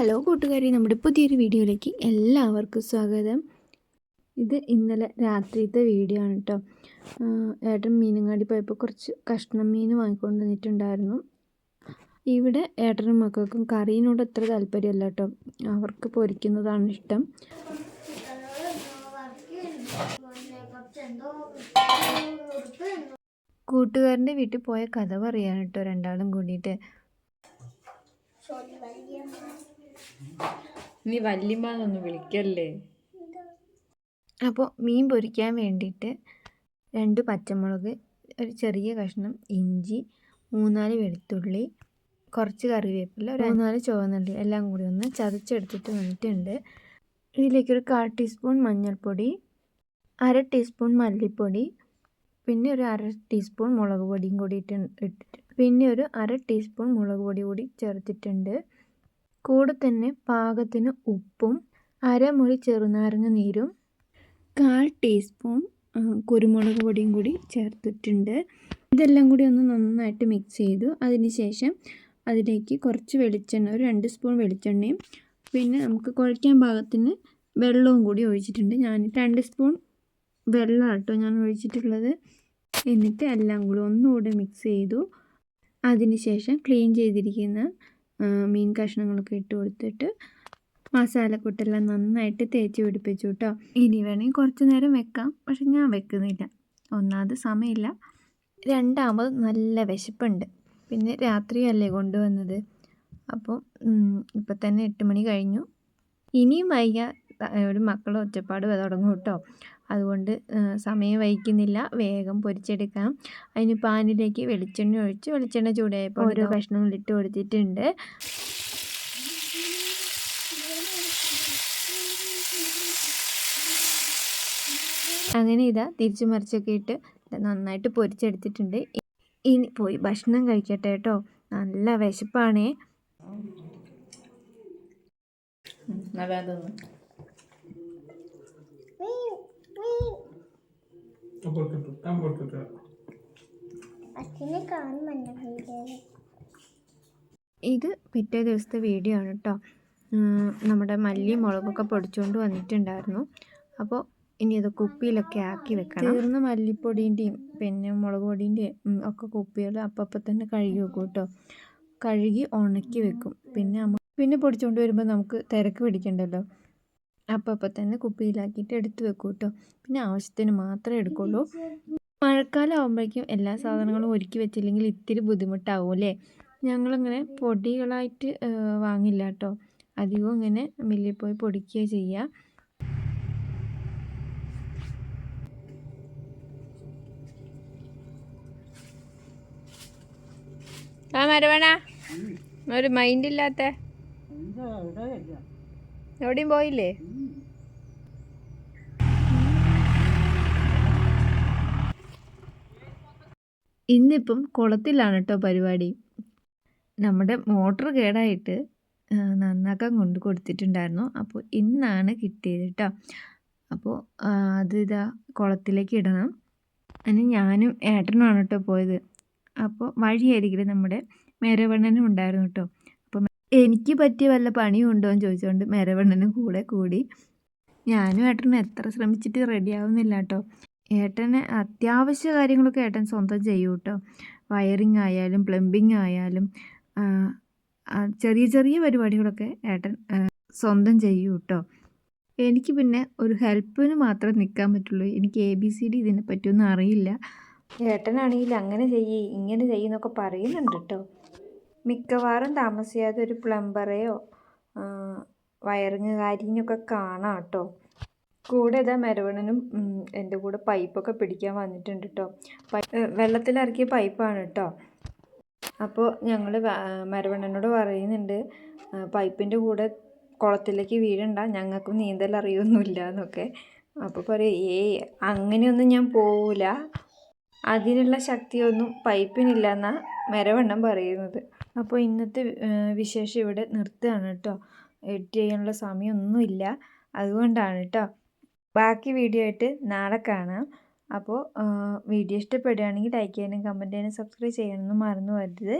Hello കൂട്ടുകാരി നമ്മുടെ പുതിയൊരു വീഡിയോയിലേക്ക് എല്ലാവർക്കും സ്വാഗതം. ഇത് ഇന്നലെ രാത്രിത്തെ വീഡിയോ ആണ് കേട്ടോ ഏട്ടൻ മീനങ്ങാടി പോയപ്പോൾ കുറച്ച് കഷ്ണം മീൻ വാങ്ങിക്കൊണ്ട് വന്നിട്ടുണ്ടായിരുന്നു. ഇവിടെ ഏട്ടനും മക്കൾക്കും കറീനോട് അത്ര താല്പര്യമല്ല കേട്ടോ അവർക്ക് പൊരിക്കുന്നതാണ് ഇഷ്ടം. കൂട്ടുകാരന്റെ വീട്ടിൽ പോയ കഥ പറയാണ് കേട്ടോ രണ്ടാളും കൂടിയിട്ട്. നീ വല്യമ്മന്നൊന്ന് വിളിക്കല്ലേ? അപ്പോൾ മീൻ പൊരിക്കാൻ വേണ്ടിയിട്ട് രണ്ട് പച്ചമുളക് ഒരു ചെറിയ കഷ്ണം ഇഞ്ചി മൂന്നാൽ വെളുത്തുള്ളി കുറച്ച് കറിവേപ്പില ഒരു മൂന്നാൽ ചുവന്നുള്ളി എല്ലാം കൂടി ഒന്ന് ചതച്ചെടുത്തിട്ട് വന്നിട്ടുണ്ട്. ഇതിലേക്കൊരു കാൽ ടീസ്പൂൺ മഞ്ഞൾപ്പൊടി അര ടീസ്പൂൺ മല്ലിപ്പൊടി പിന്നെ ഒരു അര ടീസ്പൂൺ മുളക് പൊടിയും കൂടി ഇട്ട് ഇട്ടിട്ട് പിന്നെ ഒരു അര ടീസ്പൂൺ മുളക് പൊടി കൂടി ചേർത്തിട്ടുണ്ട്. കൂടെ തന്നെ പാകത്തിന് ഉപ്പും അരമുറി ചെറുനാരങ്ങ നീരും കാൽ ടീസ്പൂൺ കുരുമുളക് പൊടിയും കൂടി ചേർത്തിട്ടുണ്ട്. ഇതെല്ലാം കൂടി ഒന്ന് നന്നായിട്ട് മിക്സ് ചെയ്തു. അതിനുശേഷം അതിലേക്ക് കുറച്ച് വെളിച്ചെണ്ണ ഒരു രണ്ട് സ്പൂൺ വെളിച്ചെണ്ണയും പിന്നെ നമുക്ക് കുഴയ്ക്കാൻ പാകത്തിന് വെള്ളവും കൂടി ഒഴിച്ചിട്ടുണ്ട്. ഞാൻ രണ്ട് സ്പൂൺ വെള്ളം കേട്ടോ ഞാൻ ഒഴിച്ചിട്ടുള്ളത്. എന്നിട്ട് എല്ലാം കൂടി ഒന്നുകൂടെ മിക്സ് ചെയ്തു. അതിനുശേഷം ക്ലീൻ ചെയ്തിരിക്കുന്ന മീൻ കഷ്ണങ്ങളൊക്കെ ഇട്ട് കൊടുത്തിട്ട് മസാലക്കൂട്ടെല്ലാം നന്നായിട്ട് തേച്ച് പിടിപ്പിച്ചു കേട്ടോ ഇനി വേണമെങ്കിൽ കുറച്ച് നേരം വെക്കാം. പക്ഷെ ഞാൻ വെക്കുന്നില്ല. ഒന്നാമത് സമയമില്ല. രണ്ടാമത് നല്ല വിശപ്പുണ്ട്. പിന്നെ രാത്രിയല്ലേ കൊണ്ടുവന്നത്. അപ്പോൾ ഇപ്പം തന്നെ എട്ട് മണി കഴിഞ്ഞു. ഇനിയും വൈകാൻ ഒരു മക്കൾ ഒറ്റപ്പാട് തുടങ്ങും കേട്ടോ. അതുകൊണ്ട് സമയം വൈകുന്നില്ല. വേഗം പൊരിച്ചെടുക്കാം അതിന് പാനിലേക്ക് വെളിച്ചെണ്ണ ഒഴിച്ച് വെളിച്ചെണ്ണ ചൂടായപ്പോൾ ഓരോ കഷ്ണങ്ങൾ ഇട്ട് കൊടുത്തിട്ടുണ്ട്. അങ്ങനെ ഇതാ തിരിച്ചു മറിച്ചൊക്കെ ഇട്ട് നന്നായിട്ട് പൊരിച്ചെടുത്തിട്ടുണ്ട്. ഇനി പോയി ഭക്ഷണം കഴിക്കട്ടെ കേട്ടോ. നല്ല വിശപ്പാണേ. ഇത് പിറ്റേ ദിവസത്തെ വീഡിയോ ആണ് കേട്ടോ നമ്മുടെ മല്ലി മുളകൊക്കെ പൊടിച്ചുകൊണ്ട് വന്നിട്ടുണ്ടായിരുന്നു. അപ്പോൾ ഇനി ഇത് കുപ്പിയിലൊക്കെ ആക്കി വെക്കണം. തീർന്ന മല്ലിപ്പൊടീന്റെയും പിന്നെ മുളക് പൊടീന്റെയും ഒക്കെ കുപ്പികൾ അപ്പം തന്നെ കഴുകി വെക്കും കേട്ടോ കഴുകി ഉണക്കി വെക്കും. പിന്നെ പിന്നെ പൊടിച്ചുകൊണ്ട് വരുമ്പോൾ നമുക്ക് തിരക്ക് പിടിക്കണ്ടല്ലോ. അപ്പം അപ്പം തന്നെ കുപ്പിയിലാക്കിയിട്ട് എടുത്തു വെക്കും കേട്ടോ പിന്നെ ആവശ്യത്തിന് മാത്രമേ എടുക്കുള്ളൂ. മഴക്കാലം ആകുമ്പോഴേക്കും എല്ലാ സാധനങ്ങളും ഒരുക്കി വെച്ചില്ലെങ്കിൽ ഇത്തിരി ബുദ്ധിമുട്ടാവും അല്ലേ? ഞങ്ങളിങ്ങനെ പൊടികളായിട്ട് വാങ്ങില്ല കേട്ടോ അധികവും ഇങ്ങനെ മില്ലിൽ പോയി പൊടിക്കുക ചെയ്യുക ആ മരവണ. ഒരു മൈൻഡ് ഇല്ലാത്ത. എവിടെയും പോയില്ലേ? ഇന്നിപ്പം കുളത്തിലാണ് കേട്ടോ പരിപാടി. നമ്മുടെ മോട്ടർ കേടായിട്ട് നന്നാക്കാൻ കൊണ്ട് കൊടുത്തിട്ടുണ്ടായിരുന്നു. അപ്പോൾ ഇന്നാണ് കിട്ടിയത് കേട്ടോ അപ്പോൾ അത് ഇതാ കുളത്തിലേക്ക് ഇടണം. അതിന് ഞാനും ഏട്ടനുമാണ് കേട്ടോ പോയത്. അപ്പോൾ വഴിയായിരിക്കും നമ്മുടെ മേരവണ്ണനും ഉണ്ടായിരുന്നു കേട്ടോ എനിക്ക് പറ്റിയ വല്ല പണിയും ഉണ്ടോ എന്ന് ചോദിച്ചുകൊണ്ട് മെരവണ്ണനും കൂടെ കൂടി. ഞാനും ഏട്ടനും എത്ര ശ്രമിച്ചിട്ട് റെഡി ആവുന്നില്ല കേട്ടോ ഏട്ടന് അത്യാവശ്യ കാര്യങ്ങളൊക്കെ ഏട്ടൻ സ്വന്തം ചെയ്യും കേട്ടോ വയറിങ് ആയാലും പ്ലംബിങ് ആയാലും ചെറിയ ചെറിയ പരിപാടികളൊക്കെ ഏട്ടൻ സ്വന്തം ചെയ്യും കേട്ടോ എനിക്ക് പിന്നെ ഒരു ഹെൽപ്പിന് മാത്രം നിൽക്കാൻ പറ്റുള്ളൂ. എനിക്ക് എ ബി സി ഡി ഇതിനെ പറ്റിയൊന്നും അറിയില്ല. ഏട്ടനാണെങ്കിൽ അങ്ങനെ ചെയ്യേ ഇങ്ങനെ ചെയ്യുന്നൊക്കെ പറയുന്നുണ്ട് കേട്ടോ മിക്കവാറും താമസിയാതെ ഒരു പ്ലംബറെയോ വയറിങ് കാര്യനൊക്കെ കാണാം കേട്ടോ. കൂടെ ഇതാ മരവണനും എന്റെ കൂടെ പൈപ്പൊക്കെ പിടിക്കാൻ വന്നിട്ടുണ്ട് കേട്ടോ. വെള്ളത്തിലിറക്കിയ പൈപ്പാണ് കേട്ടോ. അപ്പോൾ ഞങ്ങൾ മരവണ്ണനോട് പറയുന്നുണ്ട് പൈപ്പിന്റെ കൂടെ കുളത്തിലേക്ക് വീഴണ്ട ഞങ്ങൾക്കും നീന്തൽ അറിയൊന്നുമില്ല എന്നൊക്കെ. അപ്പോൾ പറയും ഏയ് അങ്ങനെയൊന്നും ഞാൻ പോവില്ല അതിനുള്ള ശക്തിയൊന്നും പൈപ്പിനില്ല എന്നാണ് മരവണ്ണം പറയുന്നത്. അപ്പോൾ ഇന്നത്തെ വിശേഷം ഇവിടെ നിർത്തുകയാണ് കേട്ടോ. എഡിറ്റ് ചെയ്യാനുള്ള സമയമൊന്നുമില്ല. അതുകൊണ്ടാണ് കേട്ടോ. ബാക്കി വീഡിയോ ആയിട്ട് നാളെ കാണാം. അപ്പോൾ വീഡിയോ ഇഷ്ടപ്പെടുകയാണെങ്കിൽ ലൈക്ക് ചെയ്യാനും കമന്റ് ചെയ്യാനും സബ്സ്ക്രൈബ് ചെയ്യാനൊന്നും മറന്നു വരരുത്